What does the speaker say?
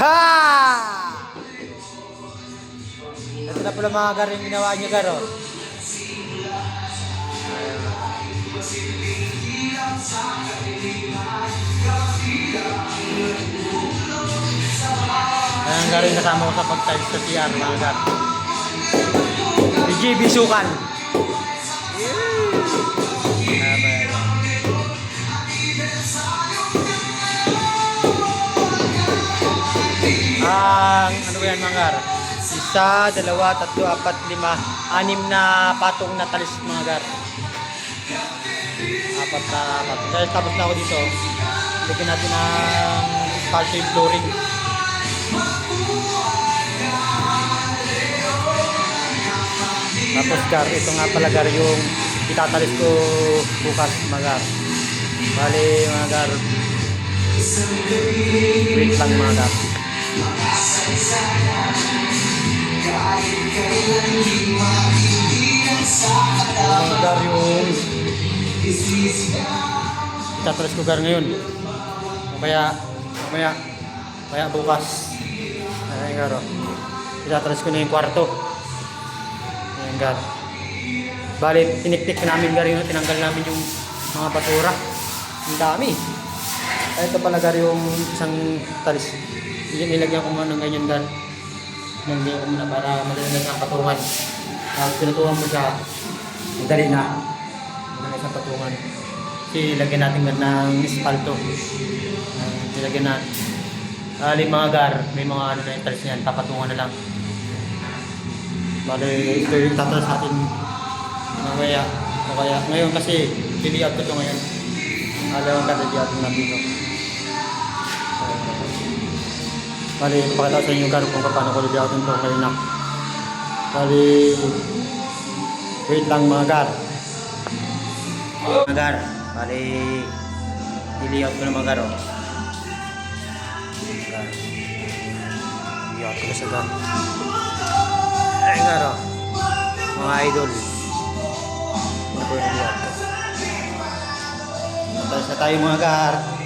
Ha! Ito na pala mga gar yung ginawa niyo gar oh. Ayan gar yung kasama ko sa pag-tiles sa CR mga gar. BG Bisukan. Yeah. Ang ano ba yan mga gar? Isa, dalawa, tatlo, apat, lima, anim na patong na talis mga gar. Apat na apat. Dahil tapos na ako dito, lagyan natin ng partial flooring. Tapos gar, ito nga pala gar yung itatalis ko bukas mga gar. Bali mga gar, wait lang mga gar. Mga gar yung itatalis ko gar ngayon. O kaya, kaya, kaya bukas. Ayan gar, oh. itatalis ko na yung kwarto. Ayan gar. Bali, tiniktik namin gar yun, tinanggal namin yung mga basura. Ang dami. Ay, ito pala gar yung isang talis. Nilagyan ko muna ng ganyan gar. Nilagyan ko muna para madali na siyang patungan. Tapos pinutukan mo siya, madali na. Madali na siyang patungan. Kasi lagyan natin gan ng espalto. Uh, nilagyan na. Bali mga gar, may mga ano na yung talis niyan, papatungan na lang. Bali, ito yung tatalas natin mamaya. O kaya, ngayon kasi, liliat ko ito ngayon. Alam ang kada diyatin natin dito. Bali, pakita sa inyo gar kung paano ko liliatin ito ngayon na. Bali, wait lang mga gar. Mga gar, bali, liliat ko na mga gar. oh. Liliat ko na sa gar. Ay, gar oh. Mga idol. Ano ko? Tapos na tayo mga gar.